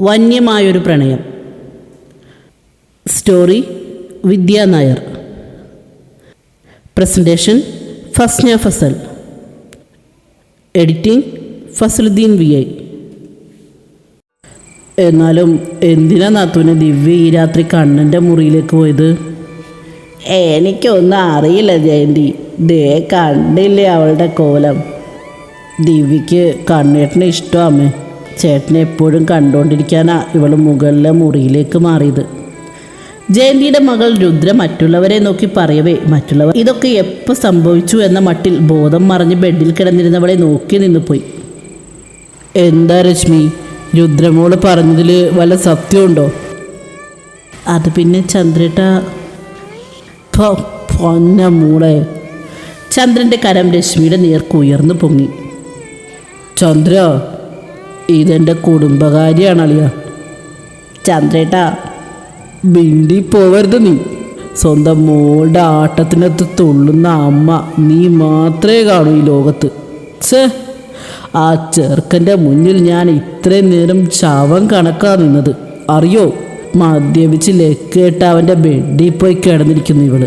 വന്യമായൊരു പ്രണയം. Story Vidya Nair. Presentation Fasna Fasal. Editing Fasaluddin V I. എന്നാലും എന്തിനാ നാത്തൂന് ദിവ്യ ഈ രാത്രി കണ്ണന്റെ മുറിയിലേക്ക് പോയത്? എനിക്കൊന്നും അറിയില്ല ജയന്തി. ദേ കണ്ടില്ലേ അവളുടെ കോലം. ദിവ്യക്ക് കണ്ണേട്ടനെ ഇഷ്ടമാമേ ചേട്ടനെ എപ്പോഴും കണ്ടുകൊണ്ടിരിക്കാനാ ഇവൾ മുകളിലെ മുറിയിലേക്ക് മാറിയത്. ജയന്തിയുടെ മകൾ രുദ്ര മറ്റുള്ളവരെ നോക്കി പറയവേ മറ്റുള്ളവർ ഇതൊക്കെ എപ്പോൾ സംഭവിച്ചു എന്ന മട്ടിൽ ബോധം മറിഞ്ഞ് ബെഡിൽ കിടന്നിരുന്നവളെ നോക്കി നിന്ന് പോയി. എന്താ രശ്മി? രുദ്രമോൾ പറഞ്ഞതിൽ വല്ല സത്യമുണ്ടോ? അത് പിന്നെ ചന്ദ്രേട്ട. പൊന്ന മൂളെ. ചന്ദ്രന്റെ കരം രശ്മിയുടെ നേർക്ക് ഉയർന്നു പൊങ്ങി. ചന്ദ്ര ഇതെന്റെ കുടുംബകാരിയാണ് അളിയ ചന്ദ്രേട്ട ബിണ്ടി പോവരുത് നീ. സ്വന്തം മോളുടെ ആട്ടത്തിനകത്ത് തുള്ളുന്ന അമ്മ നീ മാത്രമേ കാണൂ ഈ ലോകത്ത്. ഛേ ആ ചെറുക്കന്റെ മുന്നിൽ ഞാൻ ഇത്രയും നേരം ശവം കണക്കാ നിന്നത്. അറിയോ? മദ്യപിച്ച് ലെക്കേട്ട് അവന്റെ ബെഡിൽ പോയി കിടന്നിരിക്കുന്നു ഇവൾ.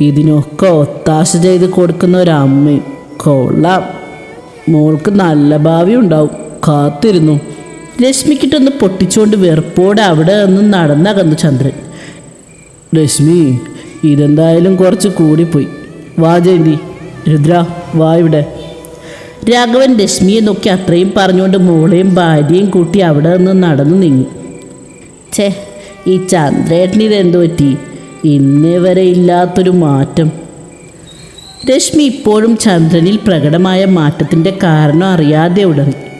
ഇതിനൊക്കെ ഒത്താശ ചെയ്ത് കൊടുക്കുന്ന ഒരമ്മയും. കൊള്ളാം. മോൾക്ക് നല്ല ഭാവി ഉണ്ടാവും. കാത്തിരുന്നു. രശ്മിക്കിട്ടൊന്ന് പൊട്ടിച്ചുകൊണ്ട് വെറുപ്പോടെ അവിടെ നിന്ന് നടന്നകന്നു ചന്ദ്രൻ. രശ്മി ഇതെന്തായാലും കുറച്ച് കൂടിപ്പോയി. വാ ജയന്തി രുദ്ര വാ ഇവിടെ. രാഘവൻ രശ്മിയെ നോക്കി അത്രയും പറഞ്ഞുകൊണ്ട് മോളെയും ഭാര്യയും കൂട്ടി അവിടെ നിന്ന് നടന്നു നീങ്ങി. ഛേ ഈ ചന്ദ്രേട്ടന് ഇതെന്തു പറ്റി? ഇന്നേ വരെ ഇല്ലാത്തൊരു മാറ്റം. രശ്മി ഇപ്പോഴും ചന്ദ്രനിൽ പ്രകടമായ മാറ്റത്തിന്റെ കാരണം അറിയാതെ ഉടറി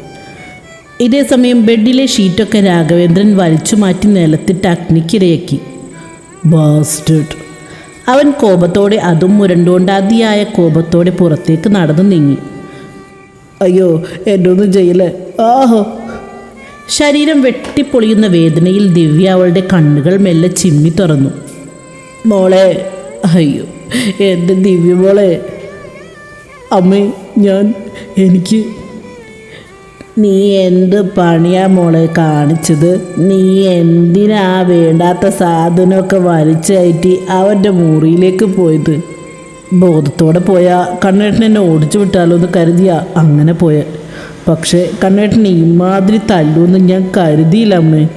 ഇതേസമയം ബെഡിലെ ഷീറ്റൊക്കെ രാഘവേന്ദ്രൻ വലിച്ചു മാറ്റി നിലത്തിട്ട് അഗ്നിക്കിരയാക്കി. ബാസ്റ്റഡ് അവൻ കോപത്തോടെ അതും മുരണ്ടുകൊണ്ട് അതിയായ കോപത്തോടെ പുറത്തേക്ക് നടന്നു നീങ്ങി. അയ്യോ എന്റെ ഒന്നും ചെയ്യലേ ആഹോ. ശരീരം വെട്ടിപ്പൊളിയുന്ന വേദനയിൽ ദിവ്യ അവളുടെ കണ്ണുകൾ മെല്ലെ ചിമ്മി തുറന്നു. മോളെ അയ്യോ എന്റെ ദിവ്യ മോളെ. അമ്മേ ഞാൻ എനിക്ക് നീ എന്ത് പണിയാ മോളെ കാണിച്ചത്? നീ എന്തിനാ വേണ്ടാത്ത സാധനമൊക്കെ വലിച്ചയറ്റി അവന്റെ മുറിയിലേക്ക് പോയത്? ബോധത്തോടെ പോയ. കണ്ണേട്ടൻ എന്നെ ഓടിച്ചു വിട്ടാലോ എന്ന് കരുതിയ അങ്ങനെ പോയ. പക്ഷേ കണ്ണേട്ടൻ ഇമാതിരി തല്ലുമെന്ന് ഞാൻ കരുതിയില്ല അമ്മേ.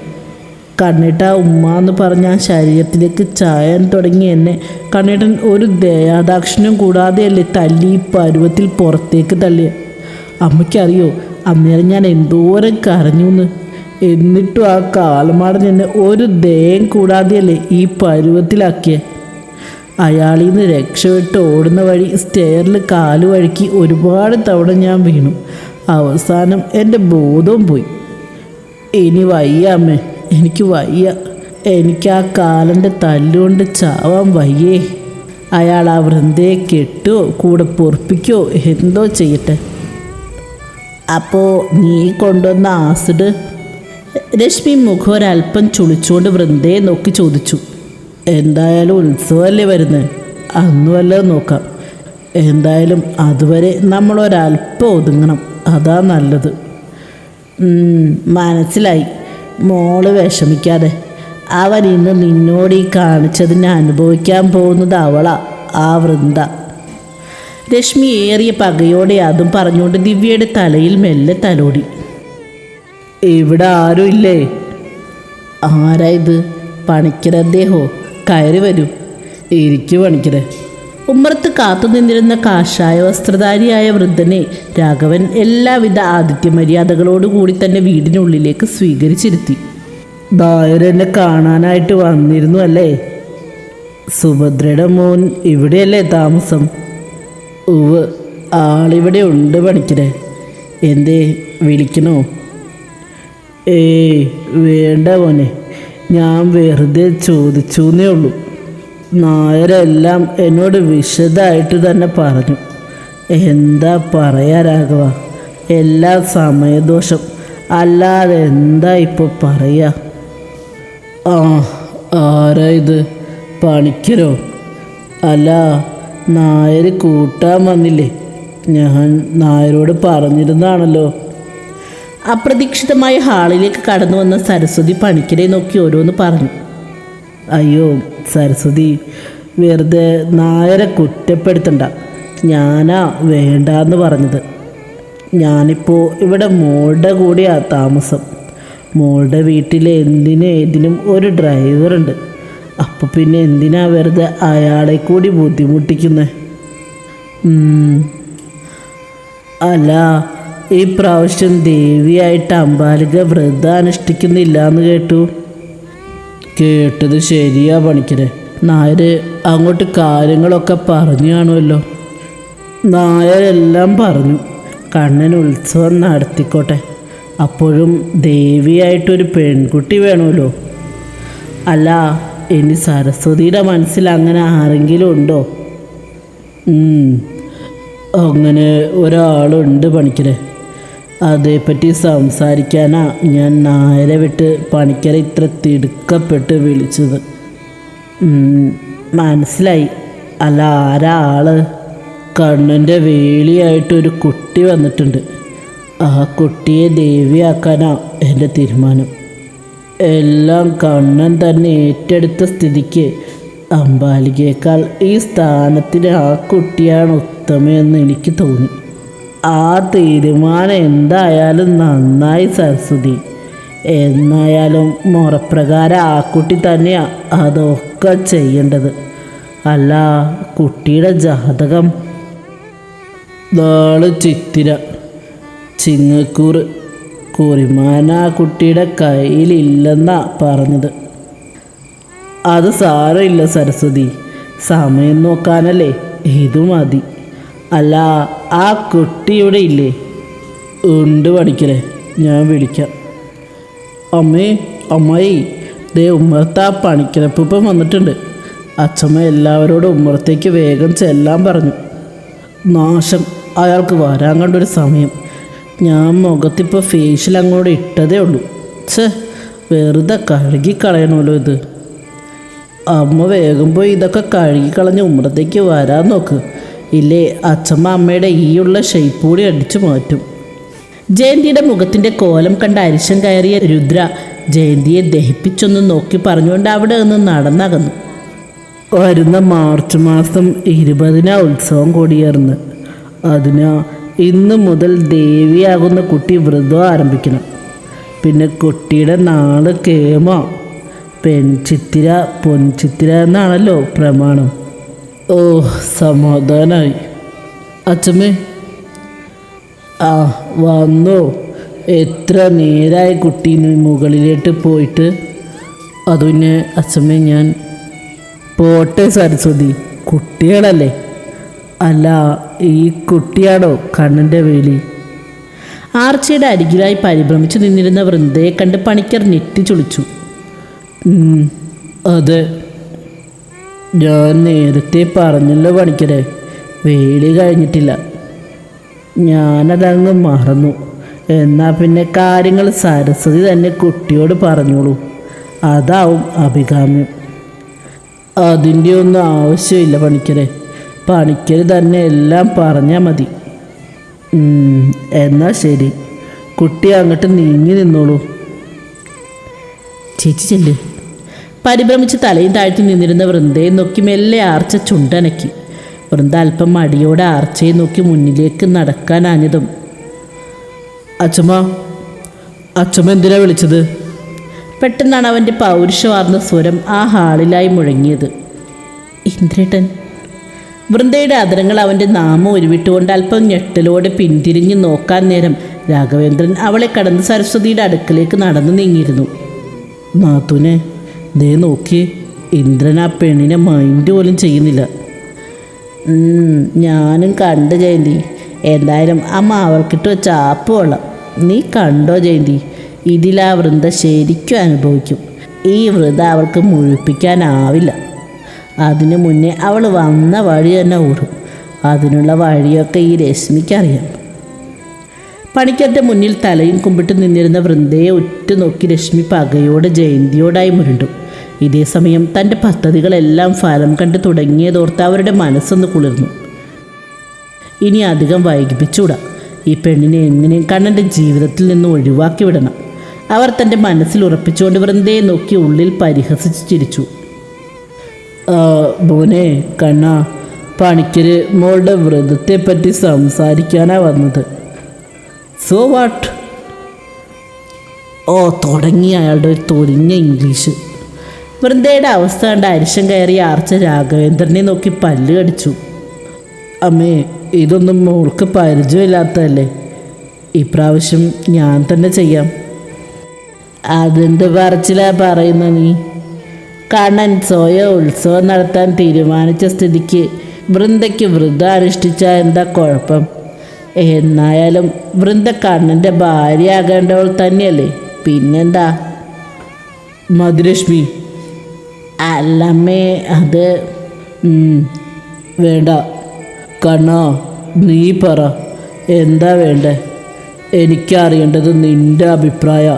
കണ്ണേട്ട ഉമ്മ എന്ന് പറഞ്ഞ ശരീരത്തിലേക്ക് ചായാൻ തുടങ്ങി എന്നെ കണ്ണേട്ടൻ ഒരു ദയാദാക്ഷിണ്യം കൂടാതെയല്ലേ തല്ലി പരുവത്തിൽ പുറത്തേക്ക് തള്ളിയ. അമ്മയ്ക്കറിയോ? അന്നേരം ഞാൻ എന്തോരം കരഞ്ഞു എന്ന് എന്നിട്ടും ആ കാലമാടൻ എന്നെ ഒരു ദയം കൂടാതെയല്ലേ ഈ പരുവത്തിലാക്കിയ. അയാളിൽ നിന്ന് രക്ഷപ്പെട്ട് ഓടുന്ന വഴി സ്റ്റെയറിൽ കാൽ വഴുക്കി ഒരുപാട് തവണ ഞാൻ വീണു. അവസാനം എന്റെ ബോധവും പോയി. ഇനി വയ്യ അമ്മേ എനിക്ക് വയ്യ. എനിക്ക് ആ കാലന്റെ തല്ലുകൊണ്ട് ചാവാൻ വയ്യേ. അയാൾ ആ വൃന്ദയെ കെട്ടോ കൂടെ പൊറപ്പിക്കോ എന്തോ ചെയ്യട്ടെ. അപ്പോൾ നീ കൊണ്ടുവന്ന ആസിഡ് രശ്മി മുഖം ഒരല്പം ചുളിച്ചുകൊണ്ട് വൃന്ദയെ നോക്കി ചോദിച്ചു എന്തായാലും ഉത്സവമല്ലേ വരുന്നത് അന്ന് നോക്കാം. എന്തായാലും അതുവരെ നമ്മൾ ഒരല്പം ഒതുങ്ങണം. അതാ നല്ലത്. മനസ്സിലായി. മോൾ വിഷമിക്കാതെ. അവൻ ഇന്ന് നിന്നോട് ഈ കാണിച്ചതിനെ അനുഭവിക്കാൻ പോകുന്നത് അവളാ ആ വൃന്ദ. രശ്മി ഏറിയ പകയോടെ അതും പറഞ്ഞുകൊണ്ട് ദിവ്യയുടെ തലയിൽ മെല്ലെ തലോടി. ഇവിടെ ആരും ഇല്ലേ? ആരായത് പണിക്കര അദ്ദേഹോ? കയറി വരൂ. ഇരിക്കു പണിക്കര. ഉമ്മറത്ത് കാത്തു നിന്നിരുന്ന കാഷായ വസ്ത്രധാരിയായ വൃദ്ധനെ രാഘവൻ എല്ലാവിധ ആതിഥ്യ മര്യാദകളോടുകൂടി തന്നെ വീടിനുള്ളിലേക്ക് സ്വീകരിച്ചിരുത്തി. നായരെന്നെ കാണാനായിട്ട് വന്നിരുന്നു അല്ലേ? സുഭദ്രയുടെ മോൻ ഇവിടെയല്ലേ താമസം? ഉവ് ആളിവിടെ ഉണ്ട് പണിക്കരെ. എന്തേ വിളിക്കണോ? ഏയ് വേണ്ട മോനെ. ഞാൻ വെറുതെ ചോദിച്ചു എന്നേ ഉള്ളൂ. നായരെല്ലാം എന്നോട് വിശദമായിട്ട് തന്നെ പറഞ്ഞു. എന്താ പറയാ രാഘവ? എല്ലാ സമയദോഷം. അല്ലാതെ എന്താ ഇപ്പോൾ പറയാ? ആ ആരാ ഇത്? പണിക്കരോ? അല്ല നായർ കൂട്ടാൻ വന്നില്ലേ? ഞാൻ നായരോട് പറഞ്ഞിരുന്നാണല്ലോ. അപ്രതീക്ഷിതമായ ഹാളിലേക്ക് കടന്നു വന്ന സരസ്വതി പണിക്കരെ നോക്കി ഓരോന്ന് പറഞ്ഞു. അയ്യോ സരസ്വതി വെറുതെ നായരെ കുറ്റപ്പെടുത്തണ്ട. ഞാനാ വേണ്ടാന്ന് പറഞ്ഞത്. ഞാനിപ്പോൾ ഇവിടെ മോളുടെ കൂടെയാ താമസം. മോളുടെ വീട്ടിൽ എന്തിനും ഏതിനും ഒരു ഡ്രൈവറുണ്ട് അപ്പോൾ പിന്നെ എന്തിനാ വെറുതെ അയാളെ കൂടി ബുദ്ധിമുട്ടിക്കുന്നത് അല്ല ഈ പ്രാവശ്യം ദേവിയായിട്ട് അമ്പാലിക വ്രതം അനുഷ്ഠിക്കുന്നില്ല എന്ന് കേട്ടു. കേട്ടത് ശരിയാ പണിക്കരെ. നായർ അങ്ങോട്ട് കാര്യങ്ങളൊക്കെ പറഞ്ഞു കാണുമല്ലോ. നായരെല്ലാം പറഞ്ഞു. കണ്ണൻ ഉത്സവം നടത്തിക്കോട്ടെ. അപ്പോഴും ദേവിയായിട്ടൊരു പെൺകുട്ടി വേണമല്ലോ. അല്ല ഇനി സരസ്വതിയുടെ മനസ്സിൽ അങ്ങനെ ആരെങ്കിലും ഉണ്ടോ? അങ്ങനെ ഒരാളുണ്ട് പണിക്കരെ. അതേപ്പറ്റി സംസാരിക്കാനാ ഞാൻ നായരെ വിട്ട് പണിക്കരെ ഇത്ര തിടുക്കപ്പെട്ട് വിളിച്ചത്. മനസ്സിലായി. അല്ല ആരാൾ കണ്ണന്റെ വേലിയായിട്ടൊരു കുട്ടി വന്നിട്ടുണ്ട്. ആ കുട്ടിയെ ദേവിയാക്കാനാ എന്റെ തീരുമാനം. എല്ലാം കണ്ണൻ തന്നെ ഏറ്റെടുത്ത സ്ഥിതിക്ക് അമ്പാലികയേക്കാൾ ഈ സ്ഥാനത്തിന് ആ കുട്ടിയാണ് ഉത്തമയെന്ന് എനിക്ക് തോന്നി. ആ തീരുമാനം എന്തായാലും നന്നായി സരസ്വതി എന്നായാലും മുറപ്രകാരം ആ കുട്ടി തന്നെയാണ് അതൊക്കെ ചെയ്യേണ്ടത്. അല്ല കുട്ടിയുടെ ജാതകം. നാളെ ചിത്തിര ചിങ്ങക്കൂർ കുറിമാന കുട്ടിയുടെ കയ്യിലില്ലെന്നാ പറഞ്ഞത്. അത് സാരമില്ല സരസ്വതി സമയം നോക്കാനല്ലേ ഇത് മതി. അല്ല ആ കുട്ടി ഇവിടെ ഇല്ലേ? ഉണ്ട് പഠിക്കലേ ഞാൻ വിളിക്കാം. അമ്മേ അമ്മായി ദേ ഉമ്മർത്ത ആ വന്നിട്ടുണ്ട്. അച്ഛമ്മ എല്ലാവരോടും ഉമ്മറത്തേക്ക് വേഗം ചെല്ലാൻ പറഞ്ഞു. നാശം അയാൾക്ക് വരാൻ കണ്ടൊരു സമയം. ഞാൻ മുഖത്തിപ്പോൾ ഫേഷ്യൽ അങ്ങോട്ട് ഇട്ടതേ ഉള്ളൂ. ഛേ വെറുതെ കഴുകി കളയണമല്ലോ ഇത്. അമ്മ വേഗം പോയി ഇതൊക്കെ കഴുകി കളഞ്ഞ് ഉമ്മറത്തേക്ക് വരാൻ നോക്ക്. ഇല്ലേ അച്ഛമ്മ അമ്മയുടെ ഈയുള്ള ഷെയ്പ്പ് കൂടി അടിച്ചു മാറ്റും. ജയന്തിയുടെ മുഖത്തിന്റെ കോലം കണ്ട അരിശം കയറിയ രുദ്ര ജയന്തിയെ ദഹിപ്പിച്ചൊന്ന് നോക്കി പറഞ്ഞുകൊണ്ട് അവിടെ നിന്ന് നടന്നകന്നു. വരുന്ന മാർച്ച് മാസം ഇരുപതിനാ ഉത്സവം കൊടിയേർന്ന് അതിനാ ഇന്ന് മുതൽ ദേവിയാകുന്ന കുട്ടി വ്രതം ആരംഭിക്കണം. പിന്നെ കുട്ടിയുടെ നാൾ കേമ. പെൺചിത്തിര പൊൻചിത്തിര എന്നാണല്ലോ പ്രമാണം. ഓ സമാധാനായി. അച്ഛമ്മേ ആ വന്നോ. എത്ര നേരായി കുട്ടി മുകളിലേട്ട് പോയിട്ട്. അത് പിന്നെ അച്ഛമ്മേ ഞാൻ പോട്ടെ സരസ്വതി. കുട്ടികളല്ലേ? അല്ല ഈ കുട്ടിയാണോ കണ്ണന്റെ വേലി. ആർച്ചയുടെ അരികിലായി പരിഭ്രമിച്ചു നിന്നിരുന്ന വൃന്ദയെ കണ്ട് പണിക്കർ ഞെട്ടി ചുളിച്ചു. അതെ. ഞാൻ നേരത്തെ പറഞ്ഞല്ലോ പണിക്കരെ വേലി കഴിഞ്ഞിട്ടില്ല. ഞാനതങ്ങ് മറന്നു. എന്നാൽ പിന്നെ കാര്യങ്ങൾ സരസ്വതി തന്നെ കുട്ടിയോട് പറഞ്ഞോളൂ. അതാവും അഭികാമ്യം. അതിന്റെ ഒന്നും ആവശ്യമില്ല പണിക്കരെ. പണിക്കര് തന്നെ എല്ലാം പറഞ്ഞാൽ മതി. എന്നാൽ എന്നാ ശരി. കുട്ടി അങ്ങോട്ട് നീങ്ങി നിന്നോളൂ. ചേച്ചി ചെല്ല്. പരിഭ്രമിച്ച് തലയും താഴ്ത്തി നിന്നിരുന്ന വൃന്ദയെ നോക്കി മെല്ലെ ആർച്ച ചുണ്ടനക്കി. വൃന്ദ അല്പം മടിയോടെ ആർച്ചയെ നോക്കി മുന്നിലേക്ക് നടക്കാനാഞ്ഞതും അച്ഛമ്മ അച്ഛമ്മ എന്തിനാ വിളിച്ചത്? പെട്ടെന്നാണ് അവന്റെ പൗരുഷവാർന്ന സ്വരം ആ ഹാളിലായി മുഴങ്ങിയത്. ഇന്ദ്രേട്ടൻ വൃന്ദയുടെ അതരങ്ങൾ അവന്റെ നാമം ഉരുവിട്ടുകൊണ്ട് അല്പം ഞെട്ടലോടെ പിന്തിരിഞ്ഞ് നോക്കാൻ നേരം രാഘവേന്ദ്രൻ അവളെ കടന്ന് സരസ്വതിയുടെ അടുക്കലേക്ക് നടന്നു നീങ്ങിയിരുന്നു. നാത്തൂനെ ദേ നോക്കി. ഇന്ദ്രൻ ആ പെണ്ണിനെ മൈൻഡ് പോലും ചെയ്യുന്നില്ല. ഞാനും കണ്ട് ജയന്തി. എന്തായാലും അമ്മ അവൾക്കിട്ട് വെച്ച ആപ്പ് കൊള്ളാം. നീ കണ്ടോ ജയന്തി? ഇതിലാ വൃന്ദ ശരിക്കും അനുഭവിക്കും. ഈ വൃത അവൾക്ക് മുഴിപ്പിക്കാനാവില്ല. അതിനു മുന്നേ അവൾ വന്ന വഴി തന്നെ ഓടും അതിനുള്ള വഴിയൊക്കെ ഈ രശ്മിക്കറിയാം. പണിക്കത്തെ മുന്നിൽ തലയും കുമ്പിട്ട് നിന്നിരുന്ന വൃന്ദയെ ഉറ്റുനോക്കി രശ്മി പകയോടെ ജയന്തിയോടായി മുരണ്ടു. ഇതേ സമയം തന്റെ പദ്ധതികളെല്ലാം ഫലം കണ്ട് തുടങ്ങിയതോർത്ത് അവരുടെ മനസ്സൊന്ന് കുളിർന്നു. ഇനി അധികം വൈകിപ്പിച്ചുകൂടാ ഈ പെണ്ണിനെ എങ്ങനെയും കണ്ണന്റെ ജീവിതത്തിൽ നിന്ന് ഒഴിവാക്കി വിടണം. അവർ തന്റെ മനസ്സിൽ ഉറപ്പിച്ചുകൊണ്ട് വൃന്ദയെ നോക്കി ഉള്ളിൽ പരിഹസിച്ച് ചിരിച്ചു. മോനെ കണ്ണ പണിക്കര് മോളുടെ വ്രതത്തെപ്പറ്റി സംസാരിക്കാനാ വന്നത്. സോ വാട്ട് ഓ തുടങ്ങി അയാളുടെ ഒരു തൊരിഞ്ഞ ഇംഗ്ലീഷ്. വൃന്ദയുടെ അവസ്ഥ കണ്ട് അരിശം കയറി ആർച്ച രാഘവേന്ദ്രനെ നോക്കി പല്ല് കടിച്ചു. അമ്മേ ഇതൊന്നും മോൾക്ക് പരിചയമില്ലാത്തതല്ലേ? ഇപ്രാവശ്യം ഞാൻ തന്നെ ചെയ്യാം. അതെന്ത് പറച്ചിലാ പറയുന്ന നീ? കണ്ണൻ സ്വയ ഉത്സവം നടത്താൻ തീരുമാനിച്ച സ്ഥിതിക്ക് വൃന്ദയ്ക്ക് വൃദ്ധ അനുഷ്ഠിച്ച എന്താ കുഴപ്പം? എന്നായാലും വൃന്ദ കണ്ണന്റെ ഭാര്യ ആകേണ്ടവൾ തന്നെയല്ലേ? പിന്നെന്താ? മധുരശ്മി. അല്ലമ്മേ അത് വേണ്ട. കണ്ണോ നീ പറ. എന്താ വേണ്ടേ? എനിക്കറിയേണ്ടത് നിന്റെ അഭിപ്രായ.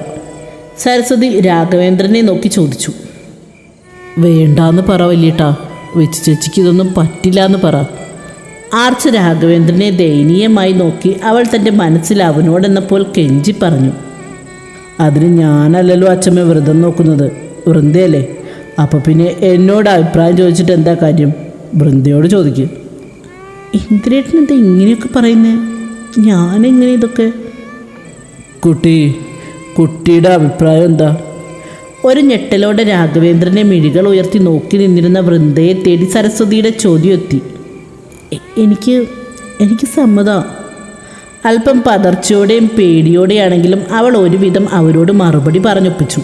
സരസ്വതി രാഘവേന്ദ്രനെ നോക്കി ചോദിച്ചു. വേണ്ടാന്ന് പറ വലിയേട്ടാ. വെച്ച് ചേച്ചിക്ക് ഇതൊന്നും പറ്റില്ല എന്ന് പറ. ആർച്ച രാഘവേന്ദ്രനെ ദയനീയമായി നോക്കി അവൾ തന്റെ മനസ്സിൽ അവനോടെന്നപ്പോൾ കെഞ്ചി പറഞ്ഞു. അതിന് ഞാനല്ലല്ലോ അച്ഛമ്മ വ്രതം നോക്കുന്നത്. വൃന്ദയല്ലേ? അപ്പോൾ പിന്നെ എന്നോട് അഭിപ്രായം ചോദിച്ചിട്ട് എന്താ കാര്യം? വൃന്ദയോട് ചോദിക്കും. ഇന്ദ്രേട്ടൻ എന്താ ഇങ്ങനെയൊക്കെ പറയുന്നേ? ഞാനെങ്ങനെ ഇതൊക്കെ? കുട്ടി കുട്ടിയുടെ അഭിപ്രായം എന്താ? ഒരു ഞെട്ടലോടെ രാഘവേന്ദ്രനെ മിഴികൾ ഉയർത്തി നോക്കി നിന്നിരുന്ന വൃന്ദയെ തേടി സരസ്വതിയുടെ ചോദ്യം എത്തി എനിക്ക് എനിക്ക് സമ്മതം. അല്പം പതർച്ചയോടെയും പേടിയോടെയാണെങ്കിലും അവൾ ഒരുവിധം അവരോട് മറുപടി പറഞ്ഞൊപ്പിച്ചു.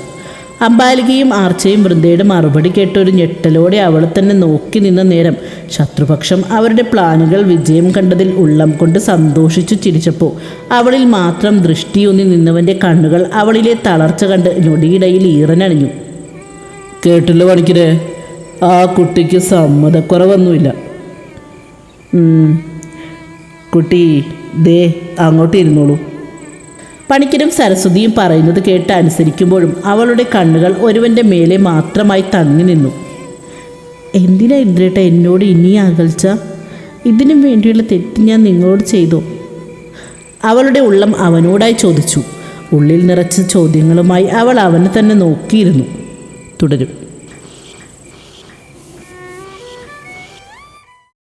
അമ്പാലികയും ആർച്ചയും വൃന്ദയുടെ മറുപടി കേട്ട ഒരു ഞെട്ടലോടെ അവളെ തന്നെ നോക്കി നിന്ന നേരം ശത്രുപക്ഷം അവരുടെ പ്ലാനുകൾ വിജയം കണ്ടതിൽ ഉള്ളം കൊണ്ട് സന്തോഷിച്ചു ചിരിച്ചപ്പോൾ അവളിൽ മാത്രം ദൃഷ്ടിയൊന്നി നിന്നവന്റെ കണ്ണുകൾ അവളിലെ തളർച്ച കണ്ട് ഞൊടിയിടയിൽ ഈറനണിഞ്ഞു. കേട്ടില്ല പണിക്കരെ ആ കുട്ടിക്ക് സമ്മതക്കുറവൊന്നുമില്ല. കുട്ടി ദേ അങ്ങോട്ട് ഇരുന്നോളൂ. പണിക്കരും സരസ്വതിയും പറയുന്നത് കേട്ട് അനുസരിക്കുമ്പോഴും അവളുടെ കണ്ണുകൾ ഒരുവന്റെ മേലെ മാത്രമായി തങ്ങി നിന്നു. എന്തിനാ ഇന്ദ്രേട്ട എന്നോട് ഇനി അകൽച്ച? ഇതിനും വേണ്ടിയുള്ള തെറ്റ് ഞാൻ നിങ്ങളോട് ചെയ്തു. അവളുടെ ഉള്ളം അവനോടായി ചോദിച്ചു. ഉള്ളിൽ നിറച്ച ചോദ്യങ്ങളുമായി അവൾ അവനെ തന്നെ നോക്കിയിരുന്നു. തുടരും.